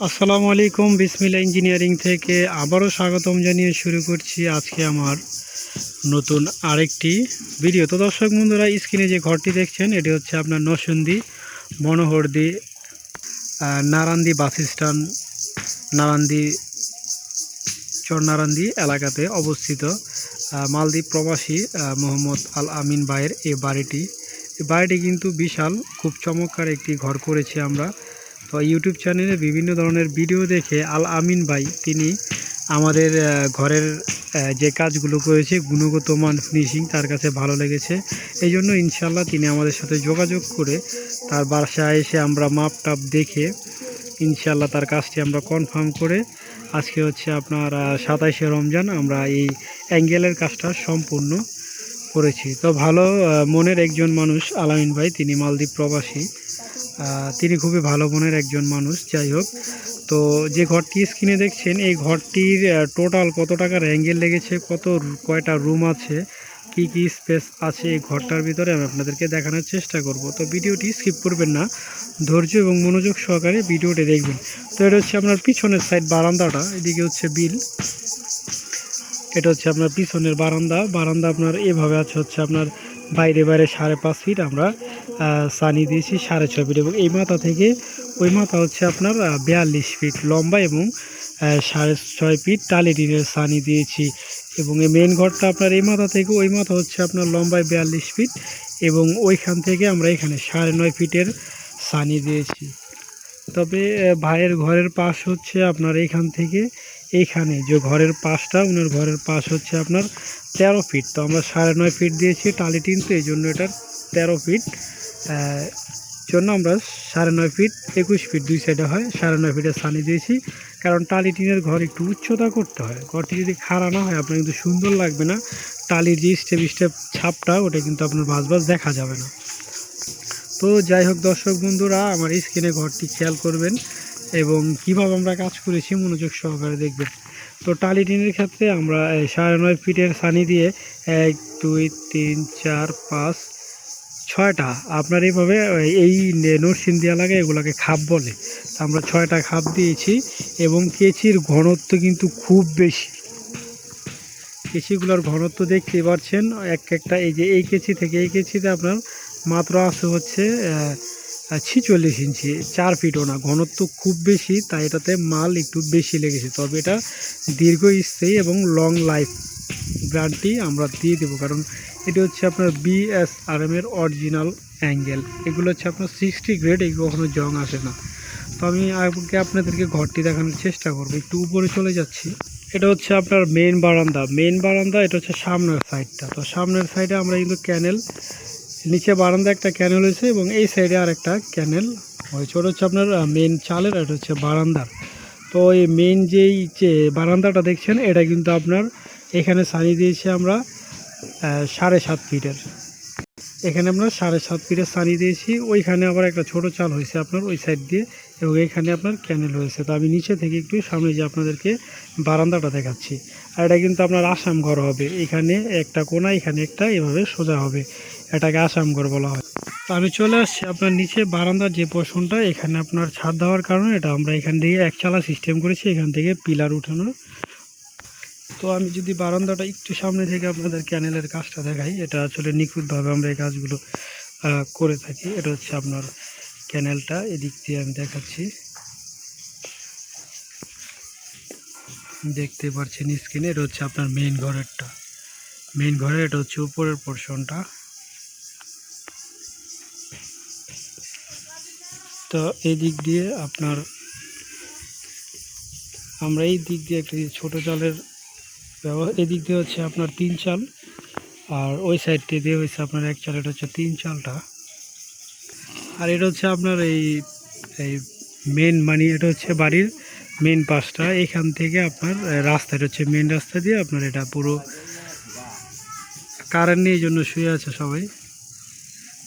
আসসালামু আলাইকুম বিসমিল্লা ইঞ্জিনিয়ারিং থেকে আবারও স্বাগতম জানিয়ে শুরু করছি আজকে আমার নতুন আরেকটি ভিডিও। তো দর্শক বন্ধুরা, স্ক্রিনে যে ঘরটি দেখছেন, এটি হচ্ছে আপনার নসন্দি মনোহরদি নারান্দি বাস স্ট্যান্ড নারান্দি চরনারান্দি এলাকাতে অবস্থিত মালদ্বীপ প্রবাসী মোহাম্মদ আল আমিন ভাইয়ের এই বাড়িটি। বাড়িটি কিন্তু বিশাল, খুব চমৎকার একটি ঘর করেছি আমরা। তো ইউটিউব চ্যানেলে বিভিন্ন ধরনের ভিডিও দেখে আল আমিন ভাই তিনি আমাদের ঘরের যে কাজগুলো করেছে, গুণগত মান ফিনিশিং তার কাছে ভালো লেগেছে। এই জন্য ইনশাল্লাহ তিনি আমাদের সাথে যোগাযোগ করে তার বাসায় এসে আমরা মাপ টাপ দেখে ইনশাল্লাহ তার কাজটি আমরা কনফার্ম করে আজকে হচ্ছে আপনার সাতাইশে রমজান আমরা এই অ্যাঙ্গেলের কাজটা সম্পূর্ণ করেছি। তো ভালো মনের একজন মানুষ আলামিন ভাই, তিনি মালদ্বীপ প্রবাসী। তিনি খুবই ভালো মনের একজন মানুষ, যাই হোক। তো যে ঘরটি স্ক্রিনে দেখছেন, এই ঘরটির টোটাল কত টাকার অ্যাঙ্গেল লেগেছে, কত কয়টা রুম আছে, কি কি স্পেস আছে এই ঘরটার ভিতরে, আমি আপনাদেরকে দেখানোর চেষ্টা করব। তো ভিডিওটি স্কিপ করবেন না, ধৈর্য এবং মনোযোগ সহকারে ভিডিওটি দেখবেন। তো এটা হচ্ছে আপনার পিছনের সাইড বারান্দাটা, এদিকে হচ্ছে বিল। এটা হচ্ছে আপনার পিছনের বারান্দা বারান্দা আপনার এভাবে আছে হচ্ছে আপনার বাইরে বাইরে সাড়ে পাঁচ ফিট আমরা সানি দিয়েছি সাড়ে ছয় ফিট এবং এই মাথা থেকে ওই মাথা হচ্ছে আপনার বিয়াল্লিশ ফিট লম্বা এবং সাড়ে ছয় ফিট টালি টিনের সানি দিয়েছি। এবং এই মেন ঘরটা আপনার এই মাথা থেকে ওই মাথা হচ্ছে আপনার লম্বায় বিয়াল্লিশ ফিট এবং ওইখান থেকে আমরা এখানে সাড়ে নয় ফিটের সানি দিয়েছি। তবে ভাইয়ের ঘরের পাশ হচ্ছে আপনার এইখান থেকে এইখানে। যে ঘরের পাশটা ওনার ঘরের পাশ হচ্ছে আপনার তেরো ফিট। তো আমরা সাড়ে নয় ফিট দিয়েছি টালিটিন তো এই জন্য এটার তেরো ফিট। জন্য আমরা সাড়ে নয় ফিট একুশ ফিট দুই সাইডে হয়। সাড়ে নয় ফিটের সানি দিয়েছি। কারণ টালি টিনের ঘর একটু উচ্চতা করতে হয়। ঘরটি যদি খাড়া না হয়, আপনার কিন্তু সুন্দর লাগবে না। টালির যে স্টেপ স্টেপ ছাপটা, ওটা কিন্তু আপনার ভাজ ভাজ দেখা যাবে না। তো যাই হোক দর্শক বন্ধুরা, আমার স্ক্রিনে ঘরটি খেয়াল করবেন এবং কীভাবে আমরা কাজ করেছি মনোযোগ সহকারে দেখবেন। তো টালি টিনের ক্ষেত্রে আমরা সাড়ে নয় ফিটের সানি দিয়ে, এক, দুই, তিন, চার, পাঁচ ছয়টা। আপনার এইভাবে এই নরসিংদী এলাকায় এগুলোকে খাপ বলে। তা আমরা ছয়টা খাপ দিয়েছি এবং কেচির ঘনত্ব কিন্তু খুব বেশি। কেচিগুলোর ঘনত্ব দেখতে পাচ্ছেন এক একটা এই যে এই কেচি থেকে এই কেচিতে আপনার মাত্র আছে হচ্ছে ছিচল্লিশ ইঞ্চি, চার ফিটও না ঘনত্ব খুব বেশি, তাই এটাতে মাল একটু বেশি লেগেছে। তবে এটা দীর্ঘস্থায়ী এবং লং লাইফ ব্র্যান্ডটি আমরা দিয়ে দেবো। কারণ এটি হচ্ছে আপনার বিএসআরএম এর অরিজিনাল অ্যাঙ্গেল এগুলো হচ্ছে আপনার সিক্সটি গ্রেড এগুলো কখনো জং আসে না। তো আমি আগে আপনাদেরকে ঘরটি দেখানোর চেষ্টা করব। একটু উপরে চলে যাচ্ছি। এটা হচ্ছে আপনার মেন বারান্দা। মেন বারান্দা, এটা হচ্ছে সামনের সাইডটা তো সামনের সাইডে আমরা কিন্তু ক্যানেল নিচে বারান্দা একটা ক্যানেল হয়েছে এবং এই সাইডে আর একটা ক্যানেল হয়েছে। ওটা হচ্ছে আপনার মেন চালের এটা হচ্ছে বারান্দার। তো এই মেন যেই যে বারান্দাটা দেখছেন, এটা কিন্তু আপনার এখানে সানি দিয়েছি আমরা। সাড়ে সাত ফিটের। এখানে আমরা সাড়ে সাত ফিটের সানি দিয়েছি, ওইখানে আবার একটা ছোট চাল হয়েছে আপনার ওই সাইড দিয়ে, এবং এখানে আপনার ক্যানেল হয়েছে। তো আমি নিচে থেকে একটু সামনে যে আপনাদেরকে বারান্দাটা দেখাচ্ছি, আর এটা কিন্তু আপনার আসাম ঘর হবে। এখানে একটা কোনা, এখানে একটা, এভাবে সোজা হবে। এটাকে আসাম ঘর বলা হয়। তো আমি চলে আসছি আপনার নিচে বারান্দার যে পোর্শনটা এখানে আপনার ছাদ দেওয়ার কারণে এটা আমরা এখান থেকে একচালা সিস্টেম করেছি, এখান থেকে পিলার উঠানো তো আমি যদি বারান্দাটা একটু সামনে থেকে আপনাদের ক্যানেলের কাজটা দেখাই, এটা আসলে নিখুঁতভাবে আমরা এই কাজগুলো করে থাকি। এটা হচ্ছে আপনার ক্যানেলটা, এদিক দিয়ে আমি দেখাচ্ছি। দেখতে পাচ্ছেন স্ক্রিনে, এটা হচ্ছে আপনার মেইন ঘরেরটা। মেইন ঘরের, এটা হচ্ছে উপরের পোর্শনটা তো এই দিক দিয়ে আপনার, আমরা এই দিক দিয়ে একটি ছোটো চালের এদিক দিয়ে হচ্ছে আপনার তিন চাল, আর ওই সাইডটি দিয়ে হচ্ছে আপনার এক চাল এটা হচ্ছে তিন চালটা। আর এটা হচ্ছে আপনার এই এই মেন মানে এটা হচ্ছে বাড়ির মেন পাশটা। এখান থেকে আপনার রাস্তা এটা হচ্ছে মেন রাস্তা দিয়ে আপনার এটা পুরো কারেন্ট নিয়ে জন্য শুয়ে আছে সবাই।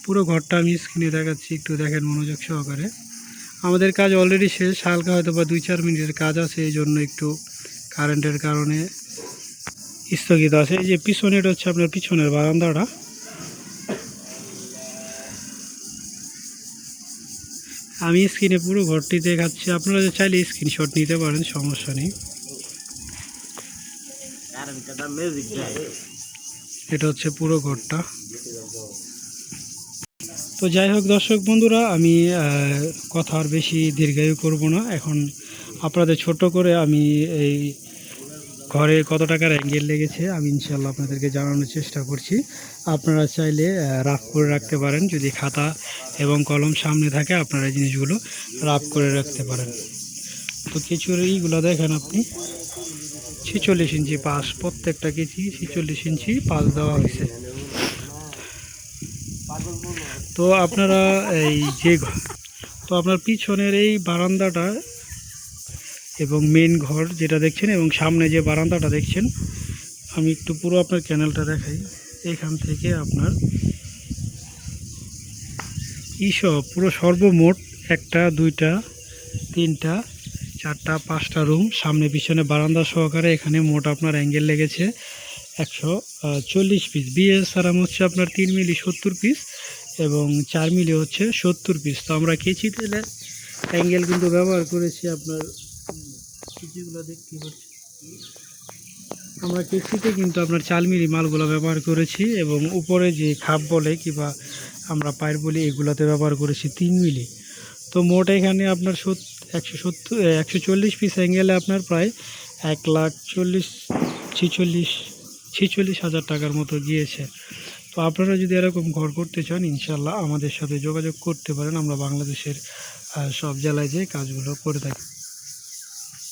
পুরো ঘরটা আমি স্ক্রিনে দেখাচ্ছি, একটু দেখেন মনোযোগ সহকারে। আমাদের কাজ অলরেডি শেষ, হালকা হয়তো বা দুই চার মিনিটের কাজ আছে, এই জন্য একটু কারেন্টের কারণে স্থগিত আছে। এই যে পিছনে, এটা হচ্ছে আপনার পিছনের বারান্দাটা। আমি স্ক্রিনে পুরো ঘরটি দেখাচ্ছি। আপনারা যে চাইলে স্ক্রিনশট নিতে পারেন, সমস্যা নেই। এটা হচ্ছে পুরো ঘরটা। তো যাই হোক দর্শক বন্ধুরা, আমি কথা আর বেশি দীর্ঘায়ু করব না। এখন আপনাদের ছোট করে আমি এই ঘরে কত টাকার অ্যাঙ্গেল লেগেছে, আমি ইনশাল্লাহ আপনাদেরকে জানানোর চেষ্টা করছি। আপনারা চাইলে রাফ করে রাখতে পারেন, যদি খাতা এবং কলম সামনে থাকে, আপনারা জিনিসগুলো রাফ করে রাখতে পারেন। তো কিছুর এইগুলো দেখেন আপনি, ছেচল্লিশ ইঞ্চি পাশ, প্রত্যেকটা কেজি ছেচল্লিশ ইঞ্চি পাশ দেওয়া হয়েছে। তো আপনারা এই যে, তো আপনার পিছনের এই বারান্দাটা এবং মেন ঘর যেটা দেখছেন এবং সামনে যে বারান্দাটা দেখছেন, আমি একটু পুরো আপনার ক্যানেলটা দেখাই। এখান থেকে আপনার ইসব পুরো সর্বমোট একটা, দুইটা, তিনটা, চারটা, পাঁচটা রুম সামনে, পিছনে বারান্দা সহকারে এখানে মোট আপনার অ্যাঙ্গেল লেগেছে একশো চল্লিশ পিস বিএসআরাম হচ্ছে আপনার তিন মিলি সত্তর পিস এবং চার মিলি হচ্ছে সত্তর পিস তো আমরা কেচি তেলে অ্যাঙ্গেল কিন্তু ব্যবহার করেছি আপনার কেচিগুলো দেখতে পাচ্ছি। আমরা কেচিতে কিন্তু আপনার চাল মিলি মালগুলো ব্যবহার করেছি এবং উপরে যে খাপ বলে কিংবা আমরা পায়ের বলি এগুলোতে ব্যবহার করেছি তিন মিলি। তো মোট এখানে আপনার একশো সত্তর একশো চল্লিশ পিস অ্যাঙ্গেলে আপনার প্রায় এক লাখ চল্লিশ, ছিচল্লিশ ছিচল্লিশ হাজার টাকার মতো গিয়েছে। তো আপনারা যদি এরকম ঘর করতে চান ইনশাল্লাহ আমাদের সাথে যোগাযোগ করতে পারেন। আমরা বাংলাদেশের সব জেলায় যে কাজগুলো করে থাকি।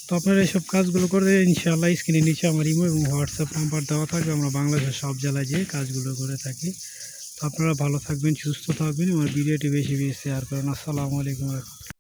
তো আপনারা এইসব কাজগুলো করে ইনশাআল্লাহ স্ক্রিনের নিচে আমার ইমো এবং হোয়াটসঅ্যাপ নাম্বার দেওয়া থাকবে। আমরা বাংলাদেশের সব জেলায় যেয়ে কাজগুলো করে থাকি। তো আপনারা ভালো থাকবেন, সুস্থ থাকবেন আমার ভিডিওটি বেশি বেশি শেয়ার করেন। আসসালামু আলাইকুম